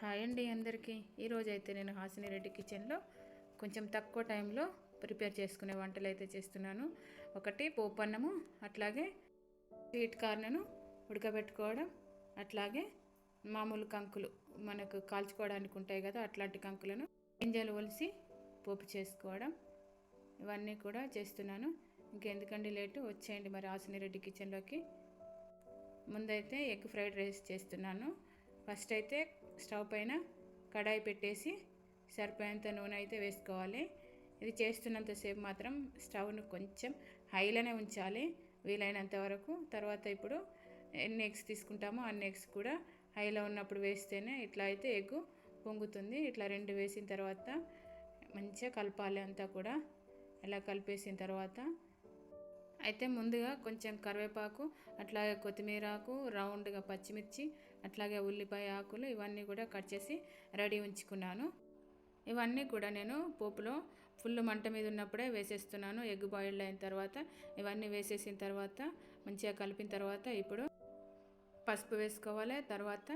Hi అండి అందరికీ. ఈరోజు అయితే నేను హాసిని రెడ్డి కిచెన్లో కొంచెం తక్కువ టైంలో ప్రిపేర్ చేసుకునే వంటలు అయితే చేస్తున్నాను. ఒకటి పోపన్నము అట్లాగే స్వీట్ కార్న్ను ఉడకబెట్టుకోవడం అట్లాగే మామూలు కంకులు మనకు కాల్చుకోవడానికి ఉంటాయి కదా అట్లాంటి కంకులను గింజలు ఒలిసి పోపు చేసుకోవడం ఇవన్నీ కూడా చేస్తున్నాను. ఇంకెందుకండి లేటు వచ్చేయండి మరి హాసిని రెడ్డి కిచెన్లోకి. ముందైతే ఎగ్ ఫ్రైడ్ రైస్ చేస్తున్నాను. ఫస్ట్ అయితే స్టవ్ పైన కడాయి పెట్టేసి సరిపోయేంత నూనె అయితే వేసుకోవాలి. ఇది చేస్తున్నంతసేపు మాత్రం స్టవ్ను కొంచెం హైలోనే ఉంచాలి. వీలైనంత వరకు. తర్వాత ఇప్పుడు ఎన్ని ఎగ్స్ తీసుకుంటామో అన్ని ఎగ్స్ కూడా హైలో ఉన్నప్పుడు వేస్తేనే ఇట్లా అయితే ఎగ్గు పొంగుతుంది. ఇట్లా రెండు వేసిన తర్వాత మంచిగా కలపాలి అంతా కూడా. ఇలా కలిపేసిన తర్వాత అయితే ముందుగా కొంచెం కరివేపాకు అట్లాగే కొత్తిమీర ఆకు రౌండ్గా పచ్చిమిర్చి అట్లాగే ఉల్లిపాయ ఆకులు ఇవన్నీ కూడా కట్ చేసి రెడీ ఉంచుకున్నాను. ఇవన్నీ కూడా నేను పోపులో ఫుల్ మంట మీద ఉన్నప్పుడే వేసేస్తున్నాను. ఎగ్ బాయిల్డ్ అయిన తర్వాత ఇవన్నీ వేసేసిన తర్వాత మంచిగా కలిపిన తర్వాత ఇప్పుడు పసుపు వేసుకోవాలి. తర్వాత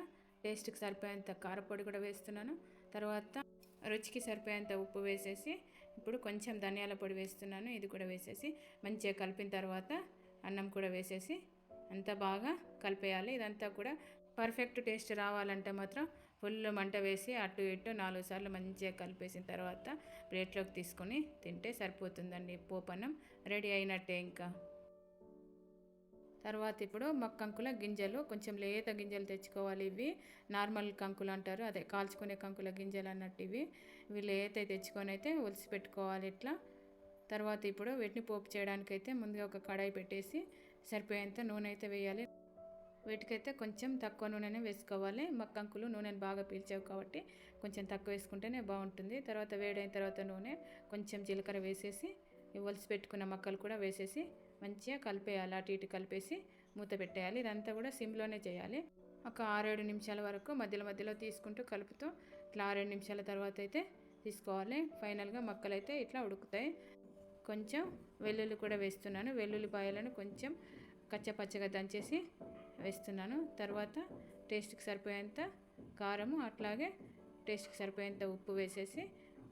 టేస్ట్కి సరిపోయేంత కారపొడి కూడా వేస్తున్నాను. తర్వాత రుచికి సరిపోయేంత ఉప్పు వేసేసి ఇప్పుడు కొంచెం ధనియాల పొడి వేస్తున్నాను. ఇది కూడా వేసేసి మంచిగా కలిపిన తర్వాత అన్నం కూడా వేసేసి అంతా బాగా కలిపేయాలి. ఇదంతా కూడా పర్ఫెక్ట్ టేస్ట్ రావాలంటే మాత్రం ఫుల్ మంట వేసి అటు ఇటు నాలుగు సార్లు మంచిగా కలిపేసిన తర్వాత ప్లేట్లోకి తీసుకొని తింటే సరిపోతుందండి పోపన్నం రెడీ అయినట్టే ఇంకా. తర్వాత ఇప్పుడు కంకుల గింజలు కొంచెం లేత గింజలు తెచ్చుకోవాలి ఇవి. నార్మల్ కంకులు అంటారు అదే కాల్చుకునే కంకుల గింజలు అన్నట్టు ఇవి. ఇవి లేత తెచ్చుకొని అయితే ఒలిసి పెట్టుకోవాలి ఇట్లా. తర్వాత ఇప్పుడు వీటిని పోపు చేయడానికైతే ముందుగా ఒక కడాయి పెట్టేసి సరిపోయేంత నూనె అయితే వేయాలి. వీటికైతే కొంచెం తక్కువ నూనెనే వేసుకోవాలి. మక్కంకులు నూనెను బాగా పీల్చావు కాబట్టి కొంచెం తక్కువ వేసుకుంటేనే బాగుంటుంది. తర్వాత వేడైన తర్వాత నూనె కొంచెం జీలకర్ర వేసేసి ఒలిసి పెట్టుకున్న మక్కలు కూడా వేసేసి మంచిగా కలిపేయాలి. అటు ఇటు కలిపేసి మూత పెట్టేయాలి. ఇదంతా కూడా సిమ్లోనే చేయాలి. ఒక ఆరేడు నిమిషాల వరకు మధ్యలో మధ్యలో తీసుకుంటూ కలుపుతూ ఇట్లా ఆరేడు నిమిషాల తర్వాత అయితే తీసుకోవాలి. ఫైనల్గా మక్కలు అయితే ఇట్లా ఉడుకుతాయి. కొంచెం వెల్లుల్లి కూడా వేస్తున్నాను. వెల్లుల్లిపాయలను కొంచెం కచ్చపచ్చగా దంచేసి వేస్తున్నాను. తర్వాత టేస్ట్కి సరిపోయేంత కారము అట్లాగే టేస్ట్కి సరిపోయేంత ఉప్పు వేసేసి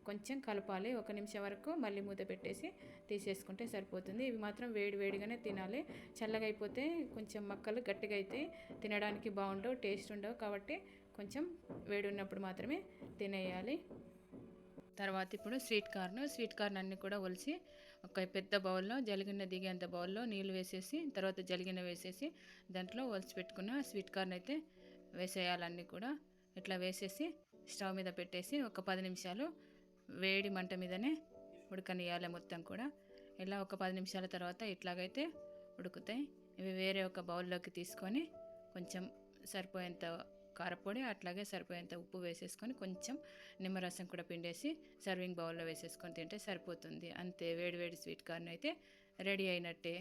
కొంచెం కలపాలి. ఒక నిమిషం వరకు మళ్ళీ మూత పెట్టేసి తీసేసుకుంటే సరిపోతుంది. ఇవి మాత్రం వేడి వేడిగానే తినాలి. చల్లగా అయిపోతే కొంచెం మక్కలు గట్టిగా అయితే తినడానికి బాగుండవు టేస్ట్ ఉండవు కాబట్టి కొంచెం వేడి ఉన్నప్పుడు మాత్రమే తినేయాలి. తర్వాత ఇప్పుడు స్వీట్ కార్న్. స్వీట్ కార్న్ అన్నీ కూడా ఒలిసి ఒక పెద్ద బౌల్లో జలిగిన దిగేంత బౌల్లో నీళ్ళు వేసేసి తర్వాత జలిగిన వేసేసి దాంట్లో ఒలిసి పెట్టుకున్న స్వీట్ కార్న్ అయితే వేసేయాలన్నీ కూడా. ఇట్లా వేసేసి స్టవ్ మీద పెట్టేసి ఒక పది నిమిషాలు వేడి మంట మీదనే ఉడకనియాలి మొత్తం కూడా. ఇలా ఒక పది నిమిషాల తర్వాత ఇట్లాగైతే ఉడుకుతాయి. ఇవి వేరే ఒక బౌల్లోకి తీసుకొని కొంచెం సరిపోయేంత కారపొడి అట్లాగే సరిపోయేంత ఉప్పు వేసేసుకొని కొంచెం నిమ్మరసం కూడా పిండేసి సర్వింగ్ బౌల్లో వేసేసుకొని తింటే సరిపోతుంది. అంతే వేడి వేడి స్వీట్ కార్న్ అయితే రెడీ అయినట్టే.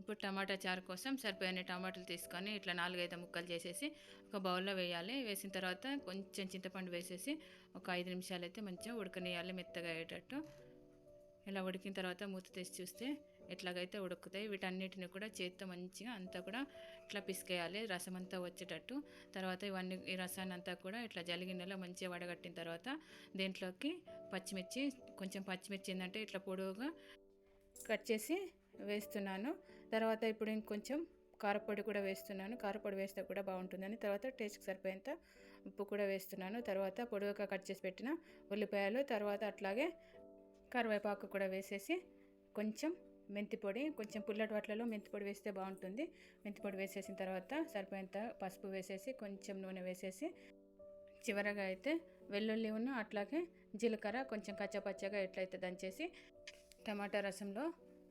ఇప్పుడు టమాటా చారు కోసం సరిపోయిన టమాటాలు తీసుకొని ఇట్లా నాలుగైదు ముక్కలు చేసేసి ఒక బౌల్లో వేయాలి. వేసిన తర్వాత కొంచెం చింతపండు వేసేసి ఒక ఐదు నిమిషాలు అయితే మంచిగా ఉడకనియాలి మెత్తగా అయ్యేటట్టు. ఇలా ఉడికిన తర్వాత మూత తెచ్చి చూస్తే ఎట్లాగైతే ఉడుకుతాయి వీటన్నిటిని కూడా చేత్తో మంచిగా అంతా కూడా ఇట్లా పిసికేయాలి. రసం అంతా వచ్చేటట్టు. తర్వాత ఇవన్నీ ఈ రసాన్ని అంతా కూడా ఇట్లా జలిగిన్నెలో మంచిగా వడగట్టిన తర్వాత దీంట్లోకి పచ్చిమిర్చి కొంచెం పచ్చిమిర్చి ఏంటంటే ఇట్లా పొడవుగా కట్ చేసి వేస్తున్నాను. తర్వాత ఇప్పుడు ఇంకొంచెం కారపొడి కూడా వేస్తున్నాను. కారపొడి వేస్తే కూడా బాగుంటుందని. తర్వాత టేస్ట్కి సరిపోయేంత ఉప్పు కూడా వేస్తున్నాను. తర్వాత పొడవుగా కట్ చేసి పెట్టిన ఉల్లిపాయలు తర్వాత అట్లాగే కరివేపాకు కూడా వేసేసి కొంచెం మెంతి పొడి కొంచెం పుల్లటి వాటిలలో మెంతి పొడి వేస్తే బాగుంటుంది. మెంతి పొడి వేసేసిన తర్వాత సరిపోయేంత పసుపు వేసేసి కొంచెం నూనె వేసేసి చివరగా అయితే వెల్లుల్లి ఉన్న అట్లాగే జీలకర్ర కొంచెం కచ్చపచ్చగా ఎట్లయితే దంచేసి టమాటా రసంలో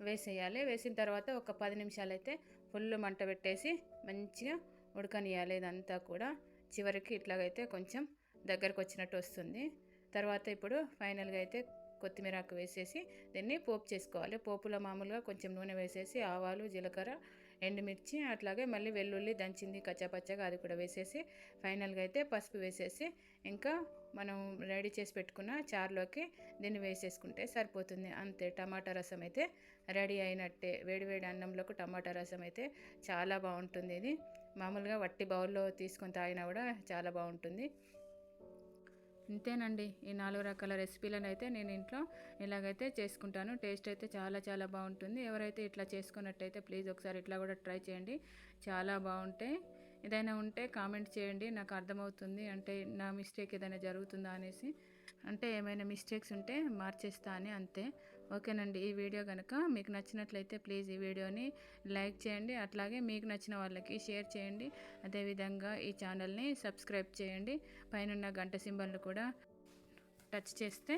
వేసేయాలి. వేసిన తర్వాత ఒక పది నిమిషాలు అయితే ఫుల్ మంట పెట్టేసి మంచిగా ఉడకనియాలి. ఇదంతా కూడా చివరికి ఇట్లాగైతే కొంచెం దగ్గరకు వచ్చినట్టు వస్తుంది. తర్వాత ఇప్పుడు ఫైనల్గా అయితే కొత్తిమీర ఆకు వేసేసి దీన్ని పోపు చేసుకోవాలి. పోపులో మామూలుగా కొంచెం నూనె వేసేసి ఆవాలు జీలకర్ర ఎండుమిర్చి అట్లాగే మళ్ళీ వెల్లుల్లి దంచింది కచ్చాపచ్చగా అది కూడా వేసేసి ఫైనల్గా అయితే పసుపు వేసేసి ఇంకా మనం రెడీ చేసి పెట్టుకున్న చారులోకి దీన్ని వేసేసుకుంటే సరిపోతుంది. అంతే టమాటా రసం అయితే రెడీ అయినట్టే. వేడివేడి అన్నంలోకి టమాటా రసం అయితే చాలా బాగుంటుంది. ఇది మామూలుగా వట్టి బౌల్లో తీసుకొని తాగినా కూడా చాలా బాగుంటుంది. ఇంతేనండి. ఈ నాలుగు రకాల రెసిపీలను అయితే నేను ఇంట్లో ఇలాగైతే చేసుకుంటాను. టేస్ట్ అయితే చాలా చాలా బాగుంటుంది. ఎవరైతే ఇట్లా చేసుకున్నట్టయితే ప్లీజ్ ఒకసారి ఇట్లా కూడా ట్రై చేయండి. చాలా బాగుంటాయి. ఏదైనా ఉంటే కామెంట్ చేయండి. నాకు అర్థమవుతుంది. అంటే నా మిస్టేక్ ఏదైనా జరుగుతుందా అనేసి. అంటే ఏమైనా మిస్టేక్స్ ఉంటే మార్చేస్తా అని అంతే. ఓకేనండి ఈ వీడియో కనుక మీకు నచ్చినట్లయితే ప్లీజ్ ఈ వీడియోని లైక్ చేయండి అట్లాగే మీకు నచ్చిన వాళ్ళకి షేర్ చేయండి అదేవిధంగా ఈ ఛానల్ని సబ్స్క్రైబ్ చేయండి పైన గంట సింబల్ను కూడా టచ్ చేస్తే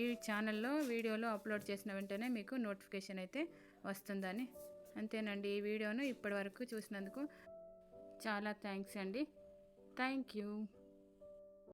ఈ ఛానల్లో వీడియోలో అప్లోడ్ చేసిన వెంటనే మీకు నోటిఫికేషన్ అయితే వస్తుందని. అంతేనండి ఈ వీడియోను ఇప్పటివరకు చూసినందుకు చాలా థ్యాంక్స్ అండి. Thank you.